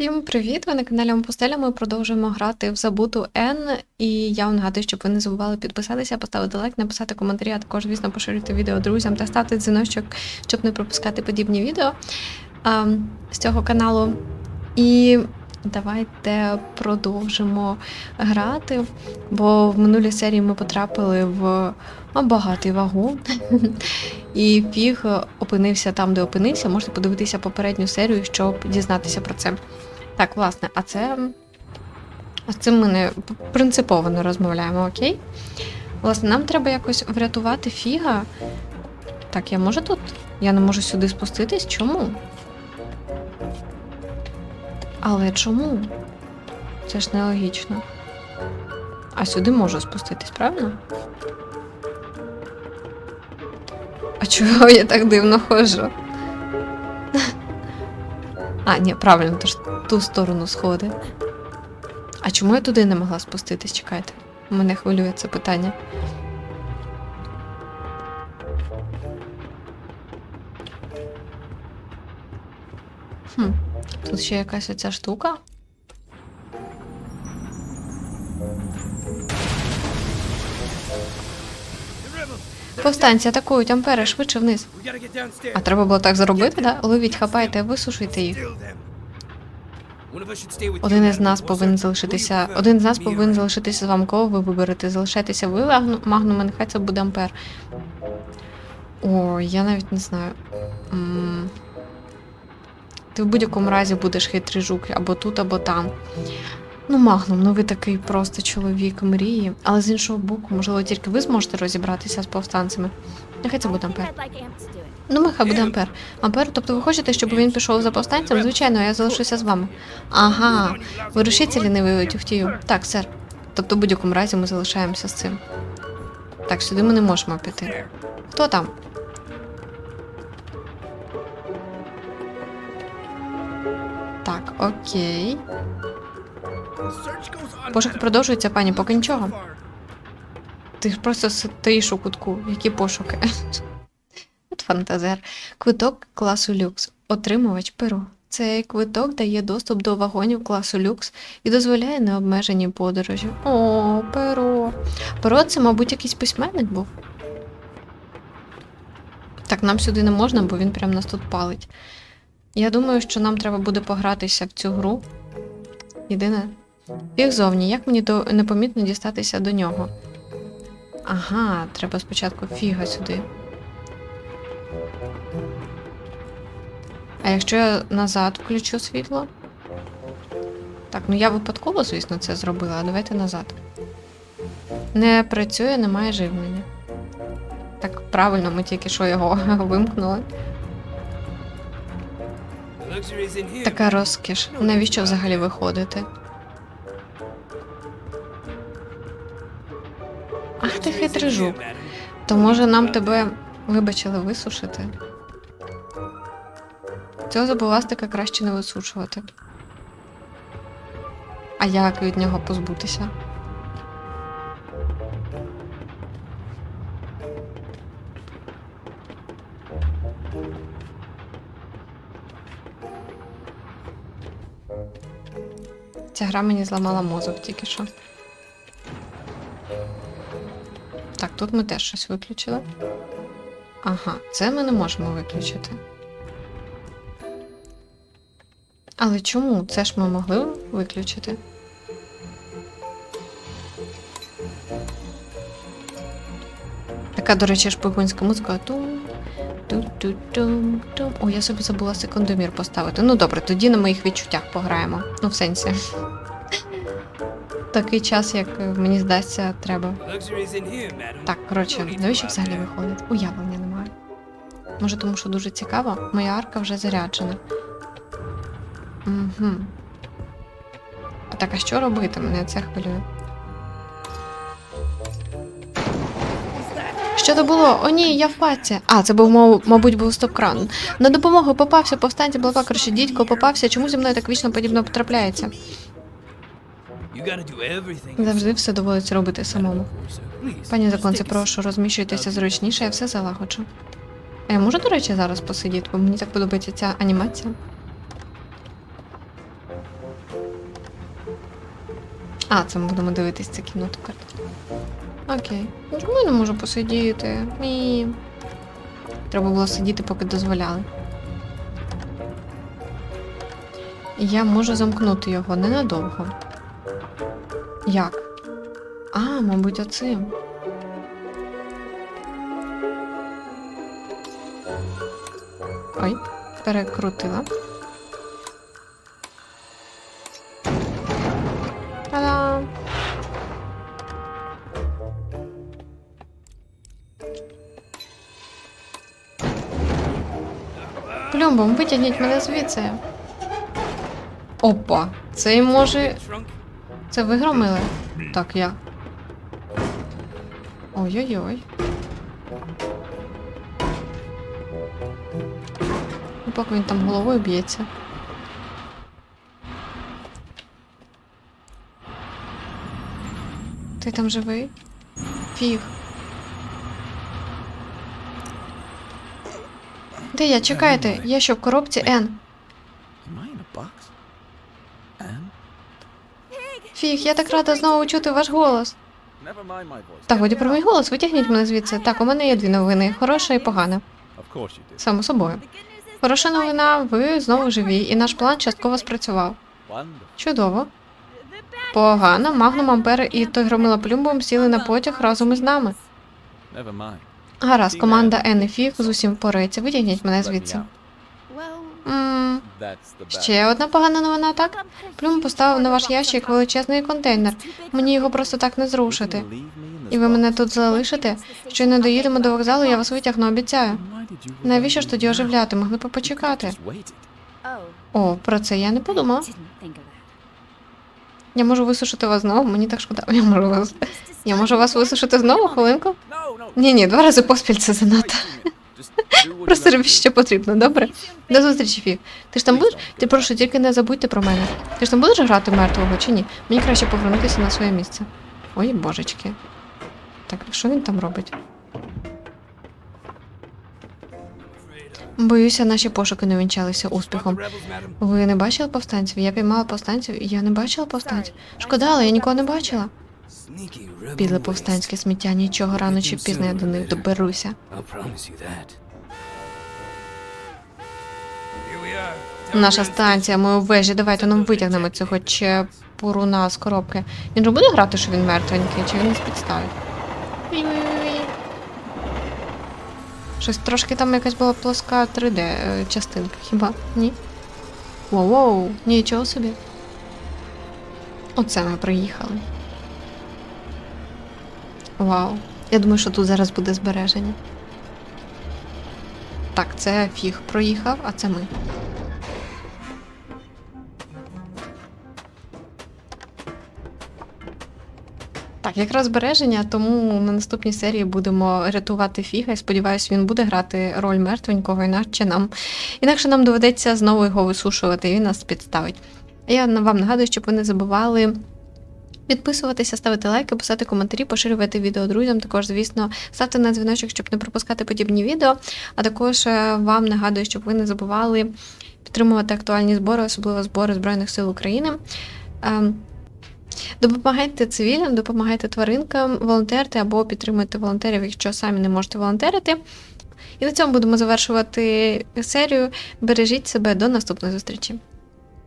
Всім привіт! Ви на каналі Ампостеля. Ми продовжуємо грати в забуту Н. І я вам нагадую, щоб ви не забували підписатися, поставити лайк, написати коментарі, а також, звісно, поширювати відео друзям та ставити дзвіночок, щоб не пропускати подібні відео а, з цього каналу. І давайте продовжимо грати, бо в минулій серії ми потрапили в багатий вагон. І фіг опинився там, де опинився. Можете подивитися попередню серію, щоб дізнатися про це. Так, власне, а це. З цим ми не принципово не розмовляємо, окей? Власне, нам треба якось врятувати фіга. Так, я можу тут? Я не можу сюди спуститись? Чому? Але чому? Це ж нелогічно. А сюди можу спуститись, правильно? А чого я так дивно ходжу? А, ні, правильно, то ж ту сторону сходи. А чому я туди не могла спуститись? Чекайте. Мене хвилює це питання. Хм, тут ще якась оця штука. Повстанці атакують ампери швидше вниз. А треба було так зробити, да? Ловіть, хапайте, висушуйте їх. Один із нас повинен залишитися. Один з нас повинен залишитися з вами. Кого ви виберете? Залишайтеся ви, Магну- Магнуме, нехай це буде Ампер. Ой, я навіть не знаю. М. Ти в будь-якому разі будеш хитрий жук або тут, або там. Ну, Магнум, ну ви такий просто чоловік мрії. Але з іншого боку, можливо, тільки ви зможете розібратися з повстанцями. Нехай це буде Ампер. Ну, нехай буде Ампер. Ампер, тобто ви хочете, щоб він пішов за повстанцем? Звичайно, я залишуся з вами. Ага, ви рушіться лінивою тюхтію? Так, сер. Тобто, в будь-якому разі ми залишаємося з цим. Так, сюди ми не можемо піти. Хто там? Так, окей. Пошук продовжується, пані, поки нічого. Ти просто стоїш у кутку. Які пошуки? От фантазер. Квиток класу люкс. Отримувач перо. Цей квиток дає доступ до вагонів класу люкс і дозволяє необмежені подорожі. О, перо. Перо це, мабуть, якийсь письменник був. Так, нам сюди не можна, бо він прям нас тут палить. Я думаю, що нам треба буде погратися в цю гру. Єдине. Фіг зовні, як мені до... непомітно дістатися до нього? Ага, треба спочатку фіга сюди. А якщо я назад включу світло? Так, ну я випадково, звісно, це зробила, а давайте назад. Не працює, немає живлення. Так, правильно, ми тільки що його вимкнули. Така розкіш. Навіщо взагалі виходити? Жук. То може нам тебе вибачили висушити? Цього забувастика краще не висушувати. А як від нього позбутися? Ця гра мені зламала мозок тільки що. Тут ми теж щось виключили. Ага, це ми не можемо виключити. Але чому? Це ж ми могли виключити. Така, до речі, музика. Ту тум тум О, я собі забула секундомір поставити. Ну добре, тоді на моїх відчуттях пограємо. Ну, в сенсі. Такий час, як е, мені здасться, треба. Так, коротше, навіщо взагалі виходить? Уявлення немає. Може, тому що дуже цікаво, моя арка вже заряджена. Угу. А так, а що робити? Мене це хвилює. Що то було? О, ні, я в паці. А, це був, мабуть, був стоп-кран. На допомогу попався повстанці, блава, коротше, дідько попався. Чому зі мною так вічно подібно потрапляється? Завжди все доводиться робити самому. Пані законці, прошу, розміщуйтеся зручніше, я все залагоджу. А я можу, до речі, зараз посидіти, бо мені так подобається ця анімація. А, це ми будемо дивитись це кімнату карт. Окей. Чому я не можу посидіти? Мі. Треба було сидіти, поки дозволяли. Я можу замкнути його ненадовго. Як? А, мабуть, оцим. Ой, перекрутила. Та-дам! Плюмбом, витягніть мене звідси. Опа, цей може. Це ви громили? Так, я. Ой-ой-ой. Ну, Поки він там головою б'ється. Ти там живий? Фіг. Де я? Чекайте, я що в коробці Н. Фіг, я так рада знову чути ваш голос. Так, годі про мій голос, витягніть мене звідси. Так, у мене є дві новини: хороша і погана. Само собою. Хороша новина, ви знову живі, і наш план частково спрацював. Чудово. Погано, Магнум Ампер і той громила плюмбом сіли на потяг разом із нами. Гаразд, команда Н з усім впорається. Витягніть мене звідси. Ще одна погана новина, так? Плюм поставив на ваш ящик величезний контейнер. Мені його просто так не зрушити. І ви мене тут залишите? Щойно доїдемо до вокзалу, я вас витягну, обіцяю. Навіщо ж тоді оживляти? Могли б почекати. О, про це я не подумала. Я можу висушити вас знову, мені так шкода. Я можу вас. Я можу вас висушити знову, хвилинку? Ні, ні, два рази поспіль це занадто. Просто що потрібно, добре? До зустрічі, Фіг. Ти ж там будеш? Ти прошу, тільки не забудьте про мене. Ти ж там будеш грати мертвого чи ні? Мені краще повернутися на своє місце. Ой, божечки. Так, що він там робить? Боюся, наші пошуки не вінчалися успіхом. Ви не бачили повстанців? Я піймала повстанців, і я не бачила повстанців. Шкода, але я нікого не бачила. Підле повстанське сміття, нічого рано чи пізно я до них доберуся. Наша станція, ми у вежі, давайте нам витягнемо цього чепуруна з коробки. Він же буде грати, що він мертвенький, чи він нас підставить? Щось трошки там якась була плоска 3D е, частинка, хіба? Ні? Воу-воу, нічого собі. Оце ми приїхали. Вау. Я думаю, що тут зараз буде збереження. Так, це фіг проїхав, а це ми. Так, якраз збереження, тому на наступній серії будемо рятувати Фіга. І сподіваюся, він буде грати роль мертвенького, інакше нам, інакше нам доведеться знову його висушувати, і він нас підставить. Я вам нагадую, щоб ви не забували. Підписуватися, ставити лайки, писати коментарі, поширювати відео друзям. Також, звісно, ставте на дзвіночок, щоб не пропускати подібні відео. А також е, вам нагадую, щоб ви не забували підтримувати актуальні збори, особливо збори Збройних сил України. Допомагайте цивільним, допомагайте тваринкам, волонтерте або підтримуйте волонтерів, якщо самі не можете волонтерити. І на цьому будемо завершувати серію. Бережіть себе до наступної зустрічі.